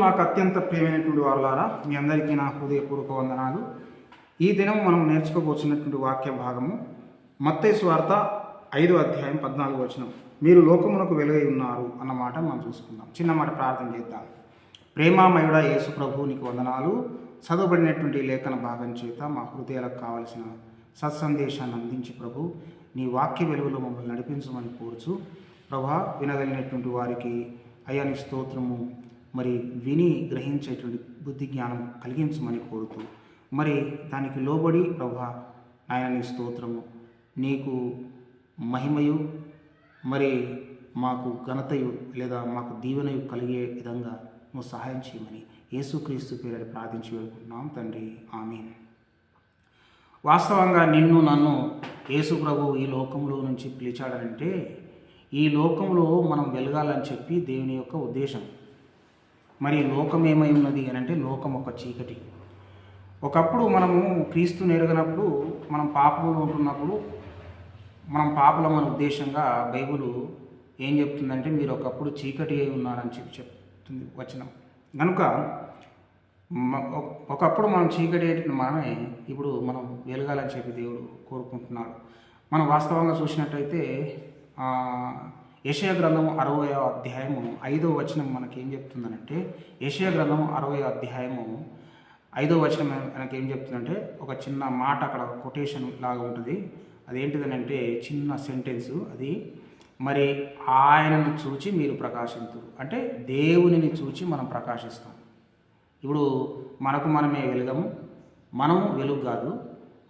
నాకు అత్యంత ప్రియమైనటువంటి వారులారా మీ అందరికీ నా హృదయపూర్వక వందనాలు. ఈ దినం మనం నేర్చుకోబోతున్నటువంటి వాక్య భాగము మత్తయి స్వార్త ఐదో అధ్యాయం పద్నాలుగు వచనం. మీరు లోకమునకు వెలుగై ఉన్నారు అన్నమాట మనం చూసుకుందాం. చిన్న మాట ప్రార్థన చేద్దాం. ప్రేమామయుడ యేసు ప్రభు నీకు వందనాలు. చదవబడినటువంటి లేఖన భాగం చేత మా హృదయాలకు కావలసిన సత్సందేశాన్ని అందించి ప్రభు నీ వాక్య వెలుగులో మమ్మల్ని నడిపించమని కోరుచు. ప్రభా వినగలిగినటువంటి వారికి అయ్యాని స్తోత్రము మరి విని గ్రహించేటువంటి బుద్ధి జ్ఞానం కలిగించమని కోరుతూ మరి దానికి లోబడి ప్రభా ఆయన నీ స్తోత్రము. నీకు మహిమయు మరి మాకు ఘనతయు లేదా మాకు దీవెనయు కలిగే విధంగా నువ్వు సహాయం చేయమని యేసుక్రీస్తు పేరు ప్రార్థించి వేడుకుంటున్నాం తండ్రి. ఆమె వాస్తవంగా నిన్ను నన్ను యేసు ప్రభు ఈ లోకంలో నుంచి పిలిచాడనంటే ఈ లోకంలో మనం వెలగాలని చెప్పి దేవుని యొక్క ఉద్దేశం. మరి లోకం ఏమై ఉన్నది అని అంటే లోకం ఒక చీకటి. ఒకప్పుడు మనము క్రీస్తు ఎరగనప్పుడు మనం పాపంలో ఉంటున్నప్పుడు మనం పాపలమని ఉద్దేశంగా బైబుల్ ఏం చెప్తుందంటే మీరు ఒకప్పుడు చీకటి అయి ఉన్నారని చెప్పి చెప్తుంది వచనం. కనుక ఒకప్పుడు మనం చీకటి అయిన మనమే ఇప్పుడు మనం వెలగాలని చెప్పి దేవుడు కోరుకుంటున్నాడు. మనం వాస్తవంగా చూసినట్టయితే ఆ, గ్రంథం అరవై అధ్యాయము ఐదో వచనం మనకి ఏం చెప్తుందనంటే యెషయా గ్రంథం అరవై అధ్యాయము ఐదో వచనం మనకి ఏం చెప్తుందంటే ఒక చిన్న మాట అక్కడ కొటేషన్ లాగా ఉంటుంది. అదేంటిదనంటే చిన్న సెంటెన్స్ అది మరి ఆయనను చూచి మీరు ప్రకాశించరు అంటే దేవునిని చూచి మనం ప్రకాశిస్తాం. ఇప్పుడు మనకు మనమే వెలుగము మనము వెలుగు కాదు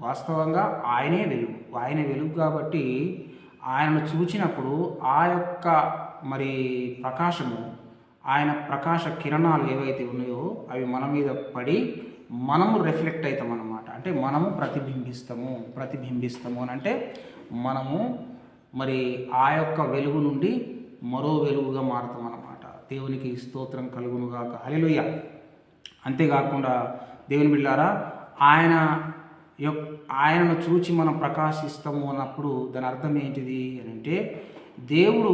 వాస్తవంగా ఆయనే వెలుగు. ఆయన వెలుగు కాబట్టి ఆయనను చూచినప్పుడు ఆ యొక్క మరి ప్రకాశము ఆయన ప్రకాశ కిరణాలు ఏవైతే ఉన్నాయో అవి మన మీద పడి మనము రిఫ్లెక్ట్ అవుతాం అన్నమాట. అంటే మనము ప్రతిబింబిస్తాము ప్రతిబింబిస్తాము అని అంటే మనము మరి ఆ యొక్క వెలుగు నుండి మరో వెలుగుగా మారుతాం అన్నమాట. దేవునికి స్తోత్రం కలుగునుగాక. హలిలుయ్య అంతేకాకుండా దేవుని బిడ్డారా ఆయన ఆయనను చూచి మనం ప్రకాశిస్తాము అన్నప్పుడు దాని అర్థం ఏంటిది అని అంటే దేవుడు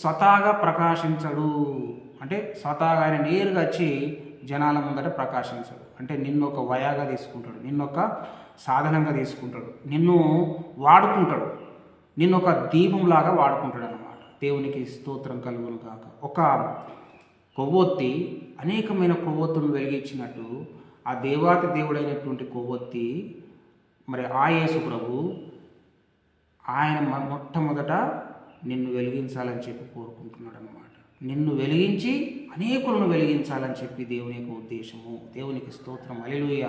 స్వతహాగా ప్రకాశించడు. అంటే స్వతహాగా ఆయన నేరుగా వచ్చి జనాల ముందట ప్రకాశించడు. అంటే నిన్ను ఒక వయాగా తీసుకుంటాడు నిన్ను ఒక సాధనంగా తీసుకుంటాడు నిన్ను వాడుకుంటాడు నిన్ను ఒక దీపంలాగా వాడుకుంటాడు అన్నమాట. దేవునికి స్తోత్రం కలుగును కాక ఒక కొవ్వొత్తి అనేకమైన కొవ్వొత్తులను వెలిగించినట్టు ఆ దేవాతి దేవుడైనటువంటి కొవ్వొత్తి మరి ఆ యేసు ప్రభు ఆయన మొట్టమొదట నిన్ను వెలిగించాలని చెప్పి కోరుకుంటున్నాడు అనమాట నిన్ను వెలిగించి అనేకులను వెలిగించాలని చెప్పి దేవుని యొక్క ఉద్దేశము దేవునికి స్తోత్రం అలెలుయ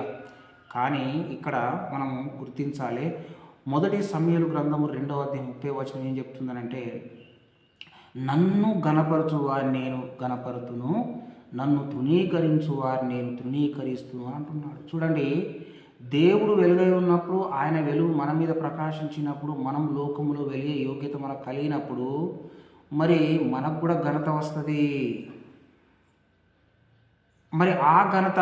కానీ ఇక్కడ మనం గుర్తించాలి మొదటి సమయలు గ్రంథము రెండవ అధ్యాయం ముప్పై వచనం ఏం చెప్తుందనంటే నన్ను గణపరచు వారిని నేను గణపరుతును నన్ను తృణీకరించు వారిని నేను తృణీకరిస్తును అంటున్నాడు. చూడండి దేవుడు వెలుగై ఉన్నప్పుడు ఆయన వెలుగు మన మీద ప్రకాశించినప్పుడు మనం లోకములో వెలిగే యోగ్యత మనకు కలిగినప్పుడు మరి మనకు కూడా ఘనత వస్తుంది. మరి ఆ ఘనత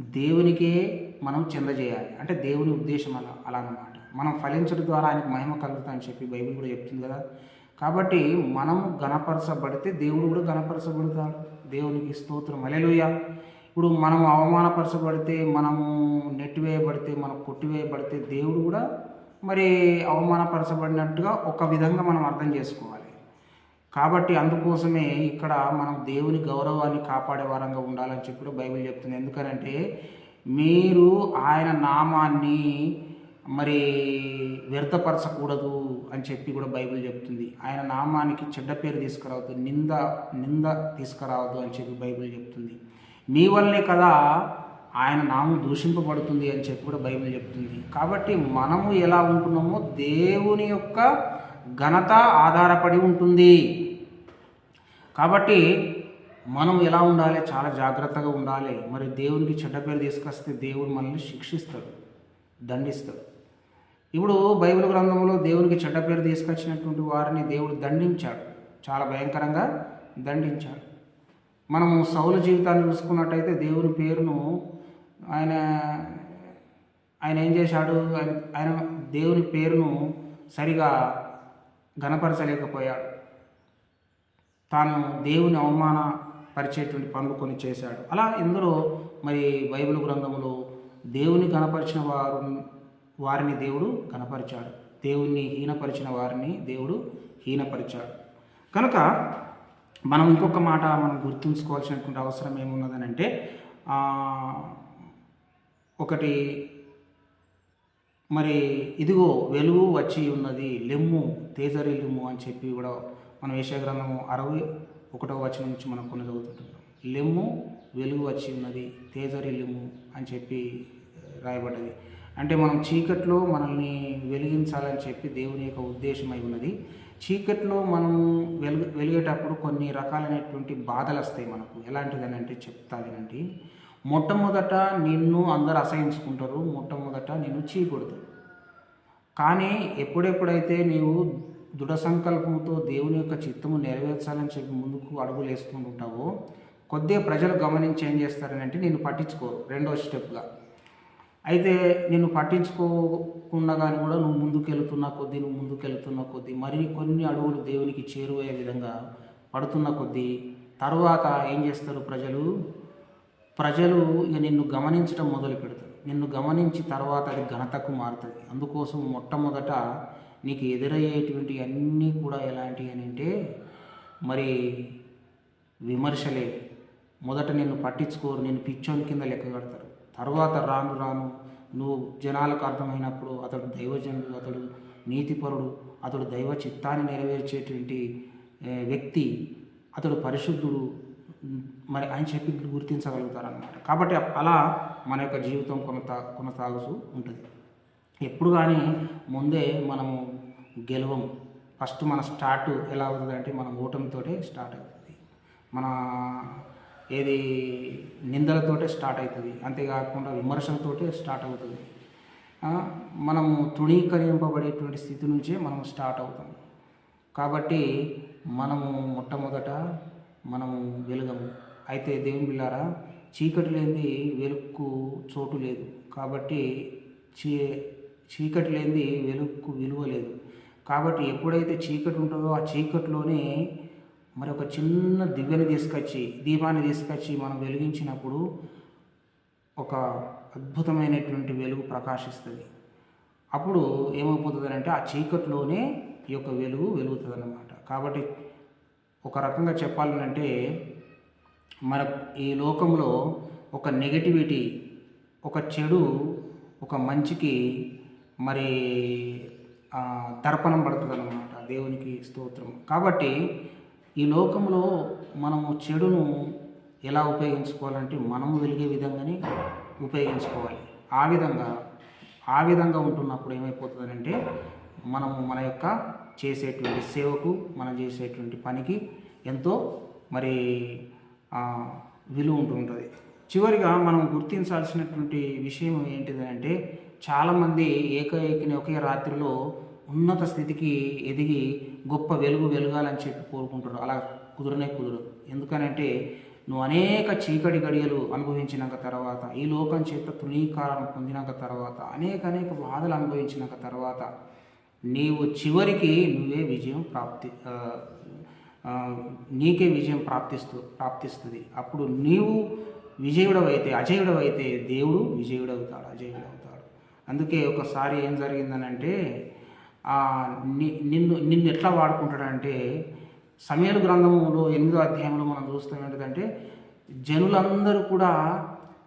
దేవునికే మనం చెందజేయాలి. అంటే దేవుని ఉద్దేశం అలా అలా అనమాట మనం ఫలించడం ద్వారా ఆయనకు మహిమ కలుగుతా అని చెప్పి బైబిల్ కూడా చెప్తుంది కదా. కాబట్టి మనము గణపరచబడితే దేవుడు కూడా గణపరచబడతాడు దేవునికి స్తోత్రం. అలెలుయ ఇప్పుడు మనం అవమానపరచబడితే మనము నెట్టివేయబడితే మనం కొట్టివేయబడితే దేవుడు కూడా మరి అవమానపరచబడినట్టుగా ఒక విధంగా మనం అర్థం చేసుకోవాలి. కాబట్టి అందుకోసమే ఇక్కడ మనం దేవుని గౌరవాన్ని కాపాడే వారంగా ఉండాలని చెప్పి కూడా బైబిల్ చెప్తుంది. ఎందుకనంటే మీరు ఆయన నామాన్ని మరి వ్యర్థపరచకూడదు అని చెప్పి కూడా బైబిల్ చెప్తుంది. ఆయన నామానికి చెడ్డ పేరు తీసుకురావద్దు నింద నింద తీసుకురావద్దు అని చెప్పి బైబిల్ చెప్తుంది. మీ వల్లే కదా ఆయన నామం దూషింపబడుతుంది అని చెప్పి కూడా బైబిల్ చెప్తుంది. కాబట్టి మనము ఎలా ఉంటున్నామో దేవుని యొక్క ఘనత ఆధారపడి ఉంటుంది. కాబట్టి మనం ఎలా ఉండాలి? చాలా జాగ్రత్తగా ఉండాలి. మరి దేవునికి చెడ్డ పేరు తీసుకొస్తే దేవుడు మనల్ని శిక్షిస్తాడు దండిస్తాడు. ఇప్పుడు బైబిల్ గ్రంథంలో దేవునికి చెడ్డ పేరు తీసుకొచ్చినటువంటి వారిని దేవుడు దండించాడు. చాలా భయంకరంగా దండించాడు. మనము సౌల జీవితాన్ని చూసుకున్నట్టయితే దేవుని పేరును ఆయన ఆయన ఏం చేశాడు? ఆయన ఆయన దేవుని పేరును సరిగా ఘనపరచలేకపోయాడు. తాను దేవుని అవమాన పరిచేటువంటి పనులు కొన్ని చేశాడు. అలా ఇందులో మరి బైబిల్ గ్రంథంలో దేవుని కనపరిచిన వారు వారిని దేవుడు కనపరిచాడు దేవుణ్ణి హీనపరిచిన వారిని దేవుడు హీనపరిచాడు. కనుక మనం ఇంకొక మాట మనం గుర్తుంచుకోవాల్సినటువంటి అవసరం ఏమున్నదని అంటే ఒకటి మరి ఇదిగో వెలుగు వచ్చి ఉన్నది లెమ్ము తేజరి లెమ్ము అని చెప్పి కూడా మనం గ్రంథము అరవై ఒకటో వచనం నుంచి మనం కొన్ని చదువుతుంటాం. లెమ్ము వెలుగు వచ్చి ఉన్నది తేజరి లెమ్ము అని చెప్పి రాయబడ్డది. అంటే మనం చీకట్లో మనల్ని వెలిగించాలని చెప్పి దేవుని యొక్క ఉద్దేశం అయి ఉన్నది. చీకట్లో మనం వెలుగు వెలిగేటప్పుడు కొన్ని రకాలైనటువంటి బాధలు వస్తాయి మనకు. ఎలాంటిదని అంటే చెప్తా వినండి మొట్టమొదట నిన్ను అందరు అసహించుకుంటారు మొట్టమొదట నిన్ను చీకొడతారు. కానీ ఎప్పుడెప్పుడైతే నీవు దృఢ సంకల్పంతో దేవుని యొక్క చిత్తము నెరవేర్చాలని చెప్పి ముందుకు అడుగులు వేస్తూ ఉంటావో కొద్దిగా ప్రజలు గమనించి ఏం చేస్తారని అంటే నేను పట్టించుకోరు. రెండో స్టెప్గా. అయితే నిన్ను పట్టించుకోకుండా కానీ కూడా నువ్వు ముందుకెళ్తున్న కొద్దీ నువ్వు ముందుకెళ్తున్న కొద్దీ మరి కొన్ని అడుగులు దేవునికి చేరువయ్యే విధంగా పడుతున్న కొద్దీ తర్వాత ఏం చేస్తారు ప్రజలు? ప్రజలు ఇక నిన్ను గమనించడం మొదలు పెడతారు. నిన్ను గమనించి తర్వాత అది ఘనతకు మారుతుంది. అందుకోసం మొట్టమొదట నీకు ఎదురయ్యేటువంటి అన్నీ కూడా ఎలాంటివి అని అంటే మరి విమర్శలే. మొదట నిన్ను పట్టించుకోరు. నేను పిచ్చోని కింద లెక్క కడతారు. తర్వాత రాను రాను నువ్వు జనాలకు అర్థమైనప్పుడు అతడు దైవజనుడు అతడు నీతిపరుడు అతడు దైవ చిత్తాన్ని నెరవేర్చేటువంటి వ్యక్తి అతడు పరిశుద్ధుడు మరి అని చెప్పి గుర్తించగలుగుతారన్నమాట. కాబట్టి అలా మన యొక్క జీవితం కొనసా కొనసాగుతూ ఉంటుంది. ఎప్పుడు కానీ ముందే మనము గెలవం ఫస్ట్ మన స్టార్ట్ ఎలా అవుతుంది అంటే మనం ఓటమితోటే స్టార్ట్ అవుతుంది. మన ఏది నిందలతోటే స్టార్ట్ అవుతుంది. అంతేకాకుండా విమర్శలతోటే స్టార్ట్ అవుతుంది. మనము తృణీకరింపబడేటువంటి స్థితి నుంచే మనం స్టార్ట్ అవుతాం. కాబట్టి మనము మొట్టమొదట మనము వెలుగము. అయితే దేవుని బిళ్ళారా చీకటి లేనిది వెలుక్కు చోటు లేదు. కాబట్టి చీ చీకటి లేనిది వెలుక్కు విలువ లేదు. కాబట్టి ఎప్పుడైతే చీకటి ఉంటుందో ఆ చీకటిలోనే మరి ఒక చిన్న దివ్యని తీసుకొచ్చి దీపాన్ని తీసుకొచ్చి మనం వెలిగించినప్పుడు ఒక అద్భుతమైనటువంటి వెలుగు ప్రకాశిస్తుంది. అప్పుడు ఏమైపోతుంది అంటే ఆ చీకట్లోనే ఈ యొక్క వెలుగు వెలుగుతుంది అన్నమాట కాబట్టి ఒక రకంగా చెప్పాలంటే మన ఈ లోకంలో ఒక నెగటివిటీ ఒక చెడు ఒక మంచికి మరి తర్పణం దర్పణం పడుతుంది అన్నమాట దేవునికి స్తోత్రం. కాబట్టి ఈ లోకంలో మనము చెడును ఎలా ఉపయోగించుకోవాలంటే మనము వెలిగే విధంగానే ఉపయోగించుకోవాలి. ఆ విధంగా ఆ విధంగా ఉంటున్నప్పుడు ఏమైపోతుందంటే మనము మన యొక్క చేసేటువంటి సేవకు మనం చేసేటువంటి పనికి ఎంతో మరి విలువ ఉంటుంటుంది చివరిగా మనం గుర్తించాల్సినటువంటి విషయం ఏంటిదంటే చాలామంది ఏకైకిని ఒకే రాత్రిలో ఉన్నత స్థితికి ఎదిగి గొప్ప వెలుగు వెలగాలని చెప్పి కోరుకుంటారు అలా కుదరనే కుదరదు. ఎందుకనంటే నువ్వు అనేక చీకటి గడియలు అనుభవించినాక తర్వాత ఈ లోకం చేత తృణీకారం పొందినాక తర్వాత అనేక అనేక బాధలు అనుభవించినాక తర్వాత నీవు చివరికి నువ్వే విజయం ప్రాప్తి నీకే విజయం ప్రాప్తిస్తూ ప్రాప్తిస్తుంది. అప్పుడు నీవు విజయుడవైతే అజయుడవైతే దేవుడు విజయుడవుతాడు అజయుడవుతాడు. అందుకే ఒకసారి ఏం జరిగిందనంటే నిన్ను నిన్ను ఎట్లా వాడుకుంటాడంటే సమయలు గ్రంథంలో ఎనిమిదో అధ్యాయంలో మనం చూస్తాం ఏంటంటే జనులందరూ కూడా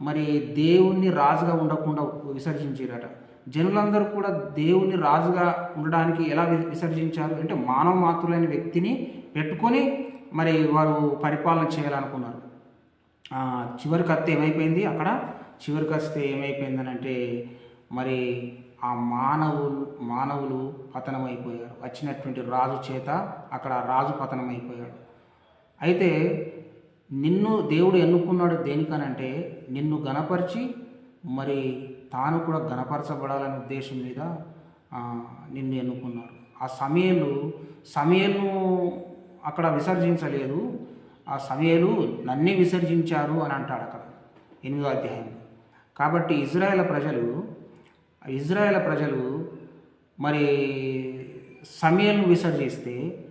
మరి దేవుణ్ణి రాజుగా ఉండకుండా విసర్జించారట. జనులందరూ కూడా దేవుణ్ణి రాజుగా ఉండడానికి ఎలా విసర్జించారు అంటే మానవ మాతృలైన వ్యక్తిని పెట్టుకొని మరి వారు పరిపాలన చేయాలనుకున్నారు. చివరికి వస్తే ఏమైపోయింది? అక్కడ చివరికి వస్తే ఏమైపోయిందనంటే మరి ఆ మానవులు మానవులు పతనమైపోయారు. వచ్చినటువంటి రాజు చేత అక్కడ రాజు పతనమైపోయాడు. అయితే నిన్ను దేవుడు ఎన్నుకున్నాడు దేనికనంటే నిన్ను గణపరిచి మరి తాను కూడా గణపరచబడాలనే ఉద్దేశం మీద నిన్ను ఎన్నుకున్నాడు. ఆ సమయలు సమయను అక్కడ విసర్జించలేదు. ఆ సమయలు నన్నే విసర్జించారు అని అంటాడు అక్కడ ఎనిమిదో అధ్యాయం కాబట్టి ఇజ్రాయేల్ ప్రజలు ఇజ్రాయెల్ ప్రజలు మరి సమయలను విసర్జిస్తే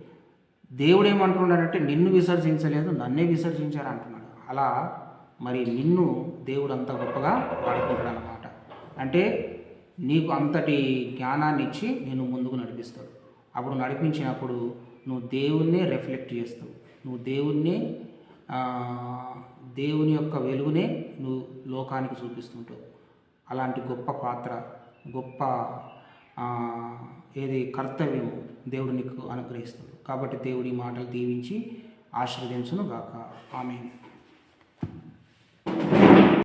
దేవుడు ఏమంటున్నాడంటే నిన్ను విసర్జించలేదు నన్నే విసర్జించారు అంటున్నాడు. అలా మరి నిన్ను దేవుడు అంత గొప్పగా వాడుకుంటాడు అన్నమాట అంటే నీకు అంతటి జ్ఞానాన్ని ఇచ్చి నేను ముందుకు నడిపిస్తాడు. అప్పుడు నడిపించినప్పుడు నువ్వు దేవుణ్ణే రిఫ్లెక్ట్ చేస్తావు. నువ్వు దేవుణ్ణి దేవుని యొక్క వెలుగునే నువ్వు లోకానికి చూపిస్తుంటావు. అలాంటి గొప్ప పాత్ర గొప్ప ఏది కర్తవ్యం దేవుడు నీకు అనుగ్రహిస్తాడు. కాబట్టి దేవుడి మాటలు దీవించి ఆశీర్వదించును గాక ఆమె